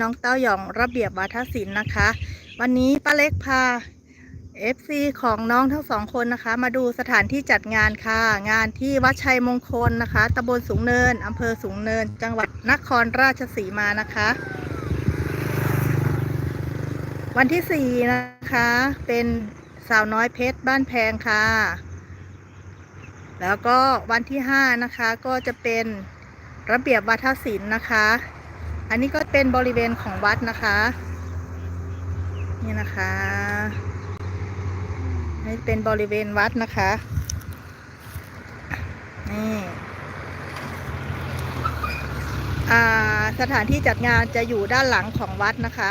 น้องเต้าหยองระเบียบวาทศิลป์นะคะ วันนี้ป้าเล็กพา FC ของน้องทั้งสองคนนะคะ มาดูสถานที่จัดงานค่ะ งานที่วัดชัยมงคลนะคะตำบลสูงเนินอำเภอสูงเนิน จังหวัดนครราชสีมานะคะ วันที่สี่นะคะ เป็นสาวน้อยเพชรบ้านแพงค่ะ แล้วก็วันที่ห้านะคะก็จะเป็นระเบียบวัฒศิลป์นะคะ อันนี้ก็เป็นบริเวณของวัดนะคะ นี่นะคะนี่เป็นบริเวณวัดนะคะ นี่อ่าสถานที่จัดงานจะอยู่ด้านหลังของวัดนะคะ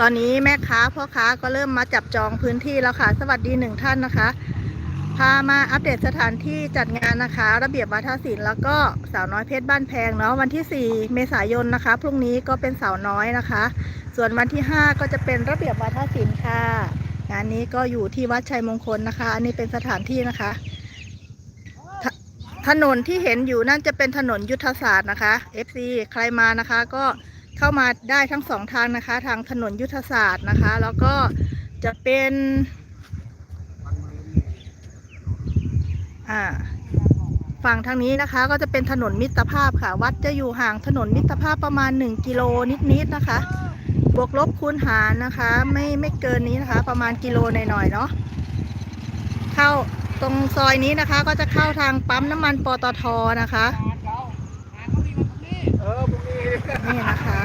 ตอนนี้แม่ค้าพ่อค้าก็เริ่มมาจับจองพื้นที่แล้วค่ะ สวัสดีหนึ่งท่านนะคะ พามาอัปเดตสถานที่จัดงานนะคะ ระเบียบวัฒนศิลป์แล้วก็สาวน้อยเพชรบ้านแพงเนาะวันที่ 4 เมษายนนะคะ พรุ่งนี้ก็เป็นสาวน้อยนะคะ ส่วนวันที่ 5 ก็จะเป็นระเบียบวัฒนศิลป์ค่ะ งานนี้ก็อยู่ที่วัดชัยมงคลนะคะ อันนี้เป็นสถานที่นะคะถถนนที่เห็นอยู่นั่นจะเป็นถนนยุทธศาสตร์นะคะ FC ใครมานะคะก็เข้ามาได้ทั้งสองทางนะคะ ทางถนนยุทธศาสตร์นะคะ แล้วก็จะเป็น อ่า ฝั่งทางนี้นะคะก็จะเป็นถนนมิตรภาพค่ะ วัดจะอยู่ห่างถนนมิตรภาพประมาณ 1 กิโลนิดๆนะคะ บวกลบคูณหารนะคะ ไม่ไม่เกินนี้นะคะ ประมาณกิโลหน่อยๆเนาะเข้าตรงซอยนี้นะคะ ก็จะเข้าทางปั๊มน้ำมันปตทนะคะเออพรุ่งนี้นี่นะคะ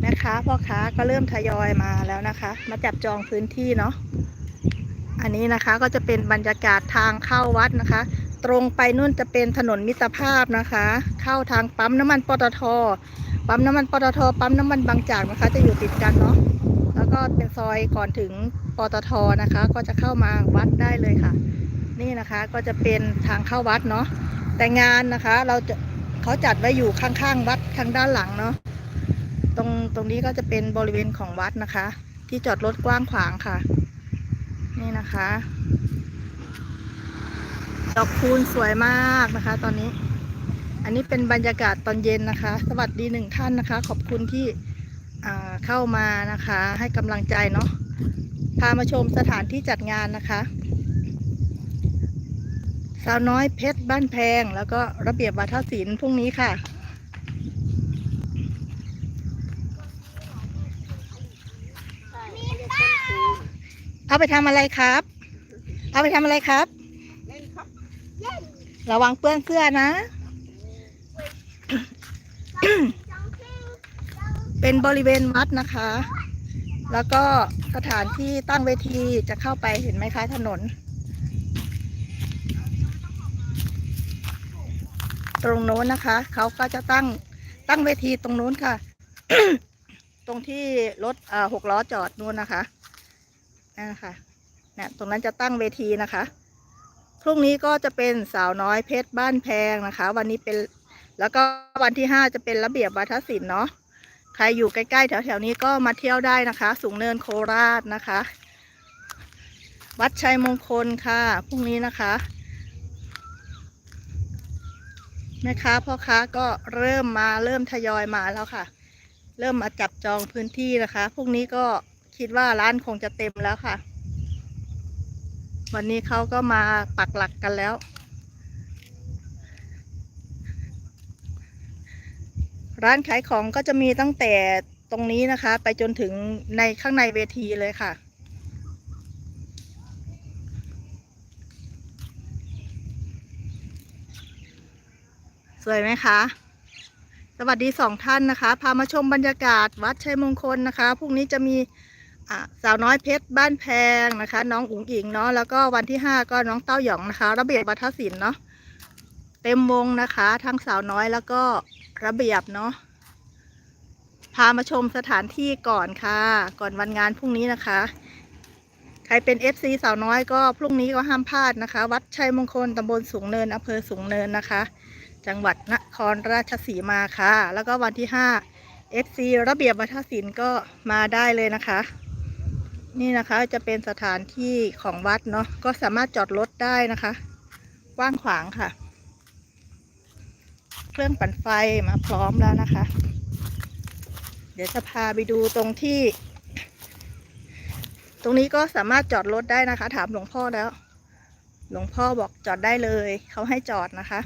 แค้าพ่อค้าก็เริ่มทยอยมาแล้วนะคะ มาจับจองพื้นที่เนาะอันนี้นะคะก็จะเป็นบรรยากาศทางเข้าวัดนะคะ ตรงไปนู่นจะเป็นถนนมิตรภาพนะคะ เข้าทางปั๊มน้ำมันปตทปั๊มน้ำมันปตทปั๊มน้ำมันบางจากนะคะ จะอยู่ติดกันเนาะแล้วก็เป็นซอยก่อนถึงปตทนะคะ ก็จะเข้ามาวัดได้เลยค่ะ นี่นะคะก็จะเป็นทางเข้าวัดเนาะแต่งานนะคะเราจะเขาจัดไว้อยู่ข้างๆ วัดทางด้านหลังเนาะ ตรงตรงนี้ก็จะเป็นบริเวณของวัดนะคะ ที่จอดรถกว้างขวางค่ะ นี่นะคะ ดอกคูณสวยมากนะคะ ตอนนี้ อันนี้เป็นบรรยากาศตอนเย็นนะคะ สวัสดีหนึ่งท่านนะคะ ขอบคุณที่เข้ามานะคะ ให้กำลังใจเนาะพามาชมสถานที่จัดงานนะคะสาวน้อยเพชรบ้านแพง แล้วก็ระเบียบวัฒนศิลป์พรุ่งนี้ค่ะ เอาไปทำอะไรครับ เอาไปทำอะไรครับ เล่นครับระวังเปื้อนเสื้อนะเป็นบริเวณวัดนะคะ แล้วก็สถานที่ตั้งเวทีจะเข้าไปเห็นไหมคะถนน ตรงโน้นนะคะ เขาก็จะตั้งตั้งเวทีตรงโน้นค่ะ ตรงที่รถอ่าหกล้อจอดนู้นนะคะ นะคะเนี่ยตรงนั้นจะตั้งเวทีนะคะพรุ่งนี้ก็จะเป็นสาวน้อยเพชรบ้านแพงนะคะ วันนี้เป็นแล้วก็วันที่ห้าจะเป็นระเบียบวัฒนศิลป์เนาะใครอยู่ใกล้ๆแถวๆนี้ก็มาเที่ยวได้นะคะ สูงเนินโคราชนะคะ วัดชัยมงคลค่ะพรุ่งนี้นะคะแม่ค้าพ่อค้าก็เริ่มมาเริ่มทยอยมาแล้วค่ะ เริ่มมาจับจองพื้นที่นะคะพรุ่งนี้ก็ คิดว่าร้านคงจะเต็มแล้วค่ะ วันนี้เขาก็มาปักหลักกันแล้ว ร้านขายของก็จะมีตั้งแต่ตรงนี้นะคะ ไปจนถึงในข้างในเวทีเลยค่ะสวยไหมคะสวัสดีสองท่านนะคะ พามาชมบรรยากาศวัดชัยมงคลนะคะ พรุ่งนี้จะมี สาวน้อยเพชรบ้านแพงนะคะ น้องอุ๋งอิงเนาะแล้วก็วันที่ห้าก็น้องเต้าหยองนะคะ ระเบียบวัฒศิลป์เนาะเต็มวงนะคะ ทั้งสาวน้อยแล้วก็ระเบียบเนาะพามาชมสถานที่ก่อนค่ะ ก่อนวันงานพรุ่งนี้นะคะ ใครเป็น FC สาวน้อยก็พรุ่งนี้ก็ห้ามพลาดนะคะ วัดชัยมงคลตำบลสูงเนินอำเภอสูงเนินนะคะ จังหวัดนครราชสีมาค่ะ แล้วก็วันที่ห้า FC ระเบียบวัฒศิลป์ก็มาได้เลยนะคะ นี่นะคะจะเป็นสถานที่ของวัดเนาะก็สามารถจอดรถได้นะคะกว้างขวางค่ะ เครื่องปั่นไฟมาพร้อมแล้วนะคะ เดี๋ยวจะพาไปดูตรงที่ ตรงนี้ก็สามารถจอดรถได้นะคะ ถามหลวงพ่อแล้ว หลวงพ่อบอกจอดได้เลย เขาให้จอดนะคะ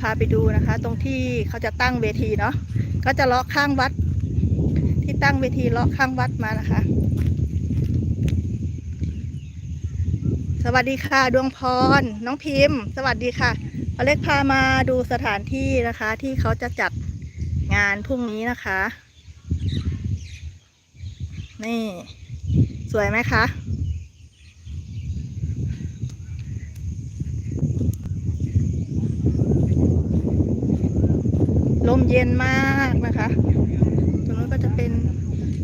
พาไปดูนะคะ ตรงที่เขาจะตั้งเวทีเนาะก็จะเลาะข้างวัด ที่ตั้งเวทีเลาะข้างวัดมานะคะ สวัสดีค่ะ ดวงพร น้องพิมพ์ สวัสดีค่ะพอเล็กพามาดูสถานที่นะคะ ที่เขาจะจัดงานพรุ่งนี้นะคะ นี่ สวยไหมคะ ลมเย็นมากนะคะ ตรงนู้นก็จะเป็น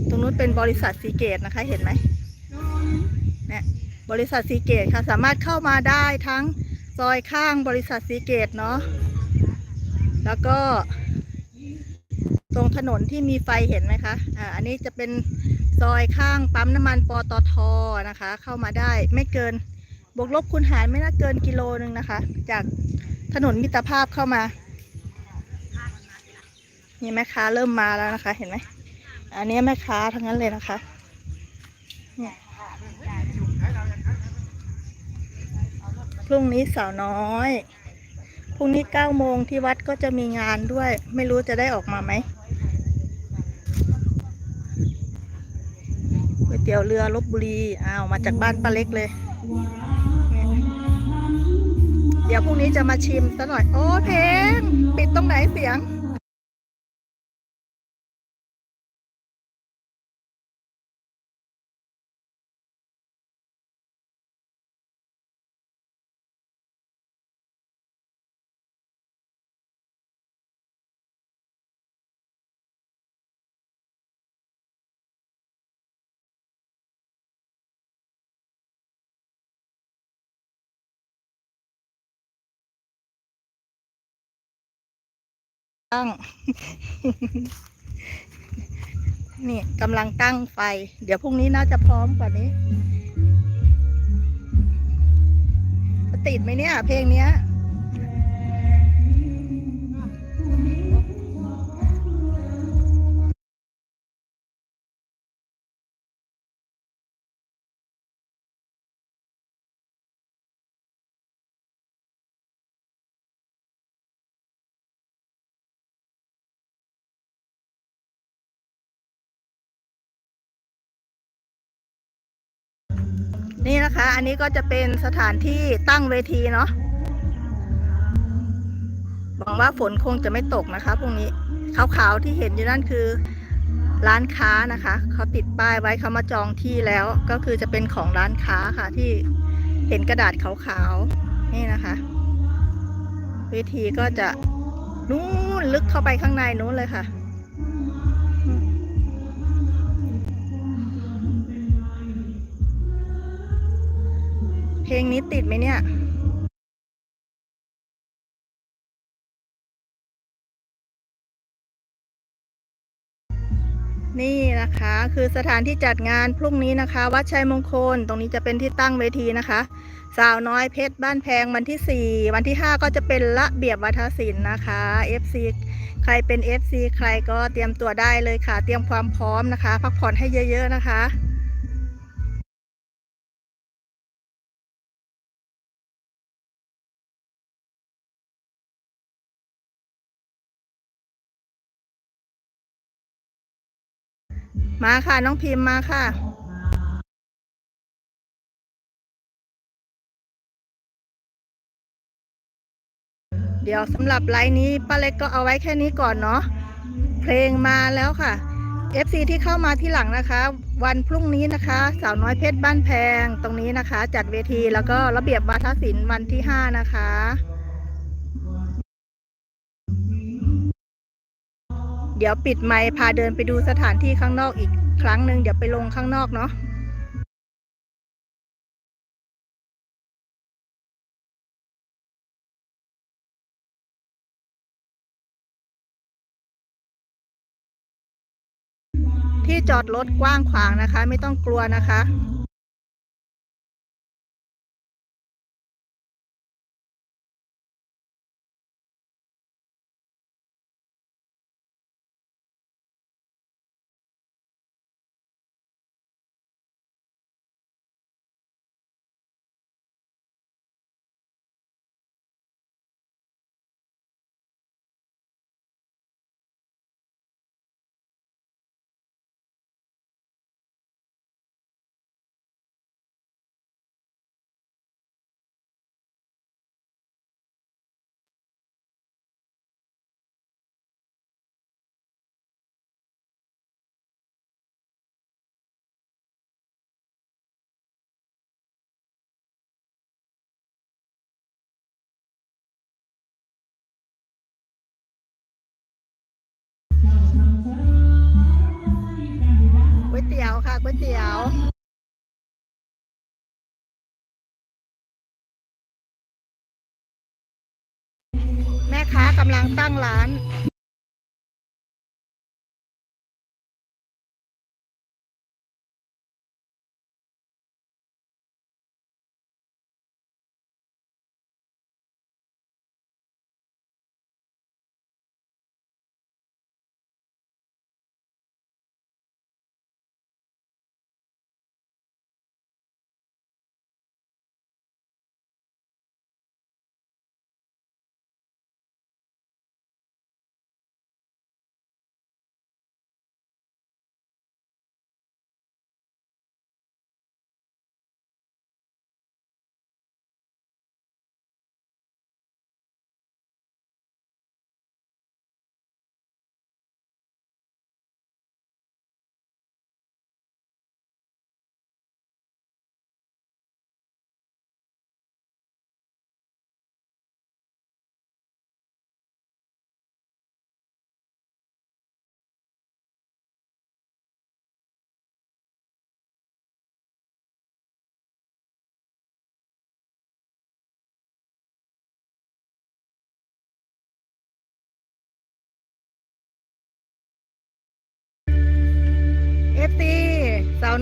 ตรงนู้นเป็นบริษัทซีเกตนะคะ เห็นไหมเนี่ยบริษัทซีเกตค่ะ สามารถเข้ามาได้ทั้งซอยข้างบริษัทซีเกตเนาะ แล้วก็ ตรงถนนที่มีไฟเห็นไหมคะ อ่า อันนี้จะเป็นซอยข้างปั๊มน้ำมันปตทนะคะ เข้ามาได้ไม่เกิน บวกลบคูณหารไม่น่าเกินกิโลนึงนะคะ จากถนนมิตรภาพเข้ามา นี่แม่ค้าเริ่มมาแล้วนะคะ เห็นไหม อันนี้แม่ค้าทั้งนั้นเลยนะคะ เนี่ยพรุ่งนี้สาวน้อย พรุ่งนี้เก้าโมงที่วัดก็จะมีงานด้วย ไม่รู้จะได้ออกมาไหมก๋วยเตี๋ยวเรือลบบุรี อ้าว มาจากบ้านป้าเล็กเลย เดี๋ยวพรุ่งนี้จะมาชิมซะหน่อย โอ้เพลงปิดตรงไหนเสียง ตั้ง นี่กำลังตั้งไฟ เดี๋ยวพรุ่งนี้น่าจะพร้อมกว่านี้ ติดไหมเนี่ย เพลงเนี้ย นี่นะคะ อันนี้ก็จะเป็นสถานที่ตั้งเวทีเนาะหวังว่าฝนคงจะไม่ตกนะคะพรุ่งนี้ขาวๆที่เห็นอยู่นั่นคือร้านค้านะคะเขาติดป้ายไว้เขามาจองที่แล้วก็คือจะเป็นของร้านค้าค่ะที่เห็นกระดาษขาวๆนี่นะคะเวทีก็จะนู่นลึกเข้าไปข้างในนู้นเลยค่ะ เพลงนี้ติดไหมเนี่ยนี่นะคะคือสถานที่จัดงานพรุ่งนี้นะคะ วัดชัยมงคล ตรงนี้จะเป็นที่ตั้งเวทีนะคะ สาวน้อยเพชรบ้านแพงวันที่ 4 วันที่ 5 ก็จะเป็นระเบียบวัฒนศิลป์นะคะ FC ใครเป็น FC ใครก็เตรียมตัวได้เลยค่ะ เตรียมความพร้อมนะคะ พักผ่อนให้เยอะ ๆ นะคะ มาค่ะ น้องพิมพ์มาค่ะเดี๋ยวสำหรับไลน์นี้ป้าเล็กก็เอาไว้แค่นี้ก่อนเนาะเพลงมาแล้วค่ะ FC ที่เข้ามาที่หลังนะคะ วันพรุ่งนี้นะคะ สาวน้อยเพชรบ้านแพงตรงนี้นะคะ จัดเวทีแล้วก็ระเบียบวาทศิลป์วันที่ 5 นะคะ เดี๋ยวปิดไมค์พาเดินไปดูสถานที่ข้างนอกอีกครั้งหนึ่งเดี๋ยวไปลงข้างนอกเนาะที่จอดรถกว้างขวางนะคะ ไม่ต้องกลัวนะคะ ยวค่ะก๋วยเตี๋ยวแม่ค้ากำลังตั้งร้าน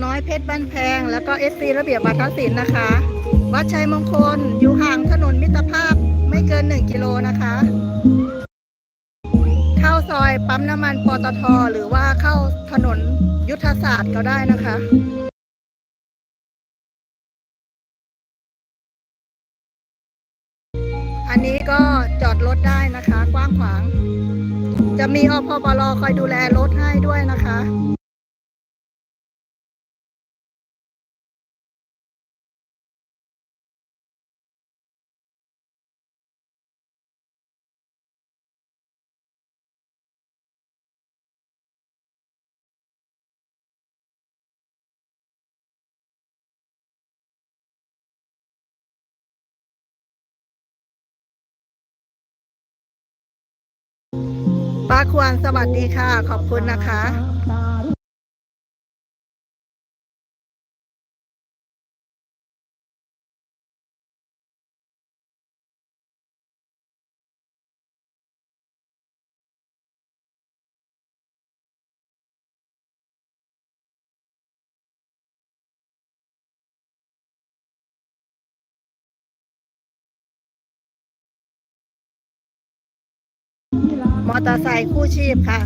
น้อยเพชรบ้านแพง แล้วก็เอฟซีระเบียบวัฒนศิลป์นะคะ วัดชัยมงคลอยู่ห่างถนนมิตรภาพไม่เกิน 1 กิโลนะคะ เข้าซอยปั๊มน้ำมันปตทหรือว่าเข้าถนนยุทธศาสตร์ก็ได้นะคะอันนี้ก็จอดรถได้นะคะ กว้างขวาง จะมีอพปรคอยดูแลรถให้ด้วยนะคะ ป้าควรสวัสดีค่ะ ขอบคุณนะคะ มอเตอร์ไซค์คู่ชีพค่ะ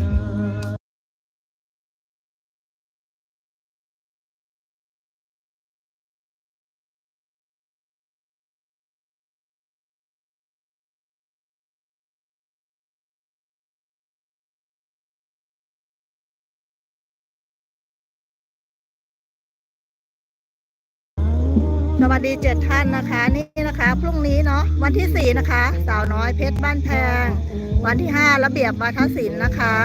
สวัสดีเจ็ดท่านนะคะ นี่นะคะ พรุ่งนี้เนาะวันที่สี่นะคะ สาวน้อยเพชรบ้านแพง วันที่ห้าระเบียบวัฒนศิลป์นะคะ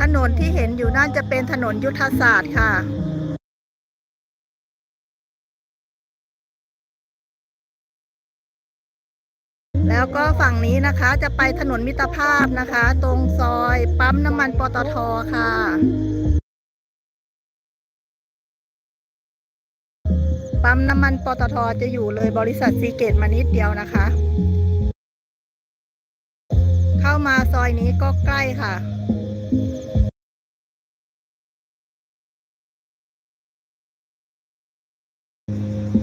ถนนที่เห็นอยู่นั่นจะเป็นถนนยุทธศาสตร์ค่ะแล้วก็ฝั่งนี้นะคะจะไปถนนมิตรภาพนะคะ ตรงซอยปั๊มน้ำมันปตทค่ะ ปั๊มน้ำมันปตทจะอยู่เลยบริษัทซีเกตมานิดเดียวนะคะ เข้ามาซอยนี้ก็ใกล้ค่ะ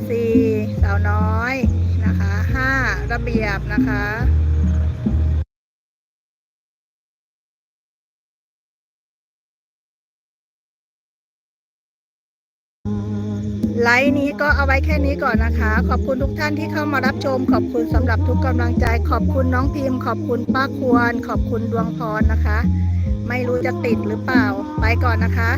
สี่สาวน้อยนะคะห้าระเบียบนะคะ ฟ์นี้ก็เอาไว้แค่นี้ก่อนนะคะ ขอบคุณทุกท่านที่เข้ามารับชม ขอบคุณสำหรับทุกกำลังใจ ขอบคุณน้องพิมพ์ ขอบคุณป้าควร ขอบคุณดวงพรนะคะ ไม่รู้จะติดหรือเปล่า ไปก่อนนะคะ